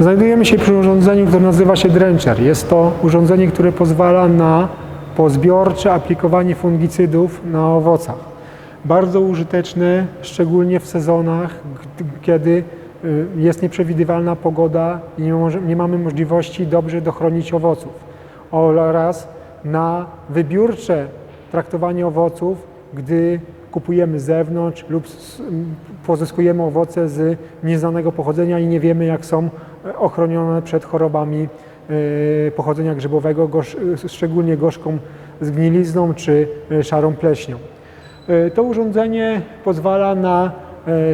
Znajdujemy się przy urządzeniu, które nazywa się Drencher. Jest to urządzenie, które pozwala na pozbiorcze aplikowanie fungicydów na owocach. Bardzo użyteczne, szczególnie w sezonach, kiedy y, jest nieprzewidywalna pogoda i nie, może, nie mamy możliwości dobrze dochronić owoców. Oraz na wybiórcze traktowanie owoców, gdy kupujemy z zewnątrz lub pozyskujemy owoce z nieznanego pochodzenia i nie wiemy, jak są ochronione przed chorobami e, pochodzenia grzybowego, e, szczególnie gorzką zgnilizną czy e, szarą pleśnią. To urządzenie pozwala na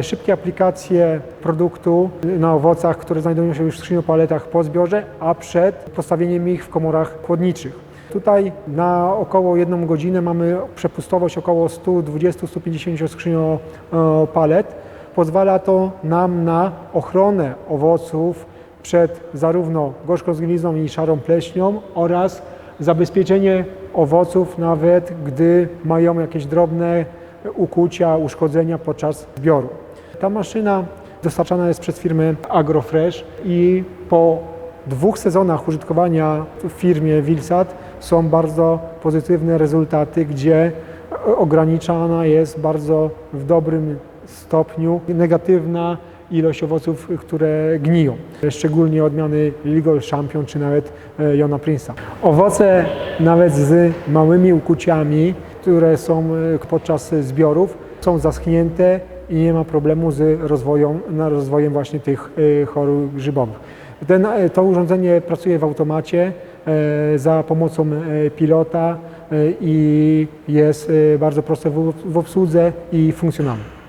szybkie aplikacje produktu na owocach, które znajdują się już w skrzyniopalettach po zbiorze, a przed postawieniem ich w komorach chłodniczych. Tutaj na około jedną godzinę mamy przepustowość około 120-150 skrzyniopalet. Pozwala to nam na ochronę owoców przed zarówno gorzką zgnilizną i szarą pleśnią oraz zabezpieczenie owoców nawet gdy mają jakieś drobne ukłucia, uszkodzenia podczas zbioru. Ta maszyna dostarczana jest przez firmę Agrofresh i po dwóch sezonach użytkowania w firmie Wilsat są bardzo pozytywne rezultaty, gdzie ograniczana jest bardzo w dobrym stopniu negatywna ilość owoców, które gniją. Szczególnie odmiany Ligol Champion czy nawet e, Jona Prince'a. Owoce nawet z małymi ukuciami, które są e, podczas zbiorów, są zaschnięte i nie ma problemu z rozwojem, rozwojem właśnie tych e, chorób grzybowych. Ten, to urządzenie pracuje w automacie za pomocą pilota i jest bardzo proste w obsłudze i funkcjonalne.